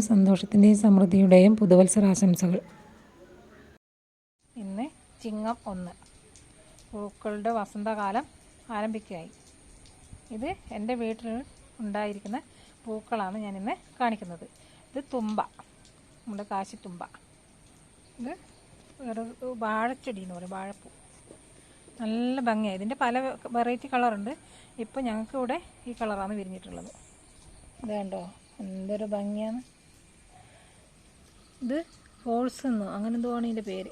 സന്തോഷത്തിന്റെയും സമൃദ്ധിയുടെയും പുതുവത്സരാശംസകൾ. ഇന്ന് ചിങ്ങം ഒന്ന്. പൂക്കളുടെ വസന്തകാലം ആരംഭിക്കുകയായി. ഇത് എന്റെ വീട്ടിൽ ഉണ്ടായിരിക്കുന്ന പൂക്കളാണ് ഞാൻ ഇന്ന് കാണിക്കുന്നത്. ഇത് തുമ്പ. നമ്മുടെ കാശിത്തുമ്പ. ഇത് വേറെ വാഴച്ചെടി എന്ന് പറയും വാഴപ്പൂ. നല്ല ഭംഗിയാണ് ഇതിന്റെ പല വെറൈറ്റി കളറുണ്ട്. ഇപ്പോൾ ഞങ്ങൾക്ക് ഇവിടെ ഈ കളറാണ് വിരിഞ്ഞിട്ടുള്ളത്. ഇത് കണ്ടോ? എന്തൊരു ഭംഗിയാണ്. ഇത് ഫോൾസ് എന്നോ അങ്ങനെ എന്തോ ആണ് ഇതിന്റെ പേര്.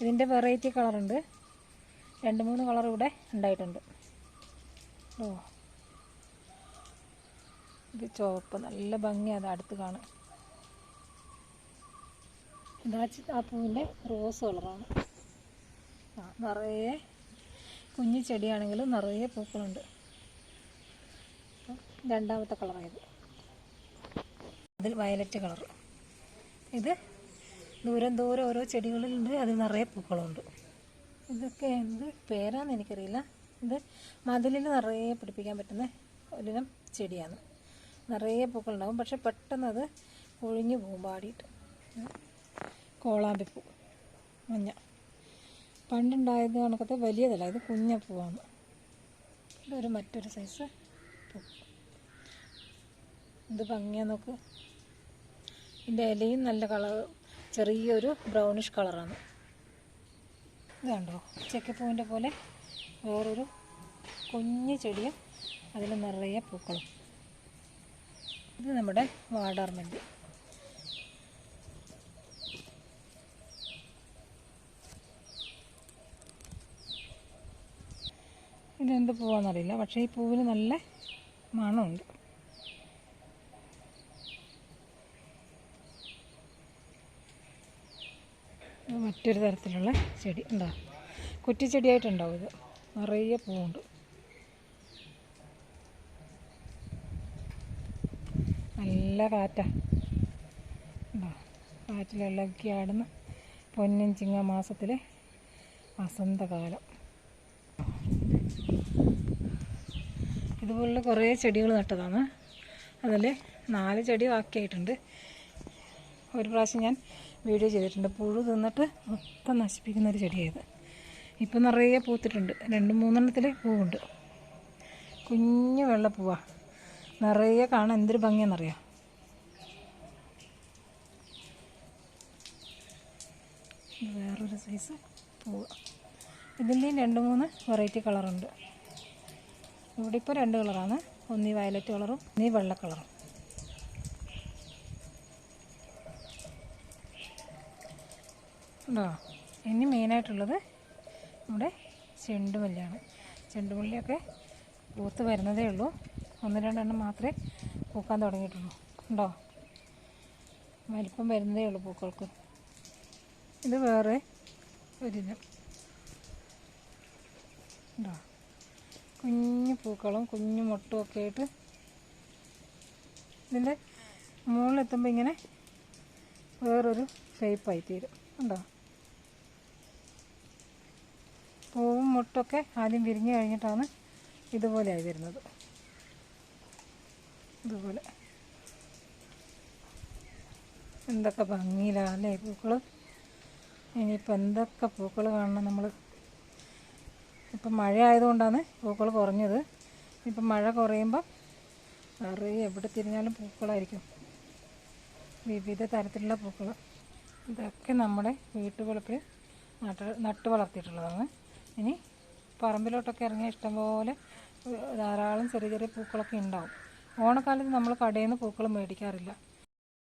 ഇതിന്റെ വെറൈറ്റി കളറുണ്ട് രണ്ട് മൂന്ന് കളർ ഇവിടെ ഉണ്ടായിട്ടുണ്ട്. ഓ. ഇത് ചുവപ്പ് നല്ല ഭംഗിയാണ് അടുത്ത് കാണാൻ. ഇതാ ആ പൂവിന്റെ റോസ് കളറാണ് ആ നിറയെ കുഞ്ഞു ചെടിയാണെങ്കിലും നിറയെ പൂക്കളുണ്ട്. രണ്ടാമത്തെ കളറായത് അതിൽ വയലറ്റ് കളർ ഇത് ദൂരം ദൂരം ഓരോ ചെടികളിലുണ്ട് അതിൽ നിറയെ പൂക്കളുണ്ട്. ഇതൊക്കെ എന്ത് പേരാന്ന് എനിക്കറിയില്ല. ഇത് മതിലിൽ നിറയെ പിടിപ്പിക്കാൻ പറ്റുന്ന ഒരിനം ചെടിയാണ്. നിറയെ പൂക്കളുണ്ടാവും. പക്ഷെ പെട്ടെന്ന് അത് ഒഴിഞ്ഞു പോകും പാടിയിട്ട്. കോളാമ്പിപ്പൂ മഞ്ഞ. പണ്ടുണ്ടായത് കണക്കത്തെ വലിയതല്ല ഇത് കുഞ്ഞ പൂവാണ്. ഇതൊരു മറ്റൊരു സൈസ് പൂ. ഇത് ഭംഗിയാ നോക്ക്. ഇതിന്റെ ഇലയും നല്ല കളർ ചെറിയൊരു ബ്രൗണിഷ് കളറാണ് ഇതാണ്ടോ ചെക്കപ്പൂവിന്റെ പോലെ വേറൊരു കുഞ്ഞു ചെടിയും അതിൽ നിറയെ പൂക്കളും. ഇത് നമ്മുടെ വാടാർമെന്റ് ഇതെന്ത് പൂവാണെന്നറിയില്ല പക്ഷേ ഈ പൂവിന് നല്ല മണമുണ്ട്. മറ്റൊരു തരത്തിലുള്ള ചെടി ഉണ്ടോ? കുറ്റിച്ചെടിയായിട്ടുണ്ടാവും ഇത്. നിറയെ പൂവുണ്ട്. നല്ല കാറ്റാ. ഉണ്ടോ? കാറ്റിലിളക്കി ആടുന്ന പൊന്നും ചിങ്ങ മാസത്തിലെ വസന്തകാലം. ഇതുപോലുള്ള കുറേ ചെടികൾ നട്ടതാണ്. അതിൽ നാല് ചെടി ബാക്കിയായിട്ടുണ്ട്. ഒരു പ്രാവശ്യം ഞാൻ വീഡിയോ ചെയ്തിട്ടുണ്ട്. പുഴു തിന്നിട്ട് മൊത്തം നശിപ്പിക്കുന്ന ഒരു ചെടിയായത്. ഇപ്പം നിറയെ പൂത്തിട്ടുണ്ട്. രണ്ട് മൂന്നെണ്ണത്തിൽ പൂവുണ്ട്. കുഞ്ഞു പൂവാ. നിറയെ കാണാൻ എന്തൊരു ഭംഗിയാണെന്നറിയാം? ഇത് വേറൊരു സൈസ് പൂവ്. ഇതിന്റെയും രണ്ട് മൂന്ന് വെറൈറ്റി കളറുണ്ട്. ഇവിടെ ഇപ്പോൾ രണ്ട് കളറാണ്. ഒന്നീ വയലറ്റ് കളറും ഒന്നീ വെള്ള കളറും. ഉണ്ടോ? ഇനി മെയിനായിട്ടുള്ളത് നമ്മുടെ ചെണ്ടുമല്ലിയാണ് ചെണ്ടുമല്ലിയൊക്കെ പൂത്ത് വരുന്നതേ ഉള്ളൂ. ഒന്ന് രണ്ടെണ്ണം മാത്രമേ പൂക്കാൻ തുടങ്ങിയിട്ടുള്ളൂ. ഉണ്ടോ? വലിപ്പം വരുന്നതേ ഉള്ളൂ പൂക്കൾക്ക്. ഇത് വേറെ ഒരിത് ഉണ്ടോ? കുഞ്ഞു പൂക്കളും കുഞ്ഞു മുട്ടും ഒക്കെ ആയിട്ട് ഇതിന്റെ മുകളിലെത്തുമ്പോൾ ഇങ്ങനെ വേറൊരു ഷേപ്പായി തീരും. ഉണ്ടോ പൂവും മുട്ടൊക്കെ ആദ്യം വിരിഞ്ഞു കഴിഞ്ഞിട്ടാണ് ഇതുപോലെ ആയി വരുന്നത്. ഇതുപോലെ. എന്തൊക്കെ ഭംഗിയിലാണ് അല്ലേ പൂക്കൾ ഇനിയിപ്പോൾ എന്തൊക്കെ പൂക്കൾ കാണണം നമ്മൾ ഇപ്പം മഴ ആയതുകൊണ്ടാണ് പൂക്കൾ കുറഞ്ഞത്. ഇപ്പം മഴ കുറയുമ്പം നിറയെ എവിടെ തിരിഞ്ഞാലും പൂക്കളായിരിക്കും. വിവിധ തരത്തിലുള്ള പൂക്കൾ ഇതൊക്കെ നമ്മുടെ വീട്ടുവളപ്പിൽ നട്ട് നട്ട് വളർത്തിയിട്ടുള്ളതാണ് ഇനി പറമ്പിലോട്ടൊക്കെ ഇറങ്ങിയ ഇഷ്ടംപോലെ ധാരാളം ചെറിയ ചെറിയ പൂക്കളൊക്കെ ഉണ്ടാവും. ഓണക്കാലത്ത് നമ്മൾ കടയിൽ നിന്ന് പൂക്കൾ മേടിക്കാറില്ല.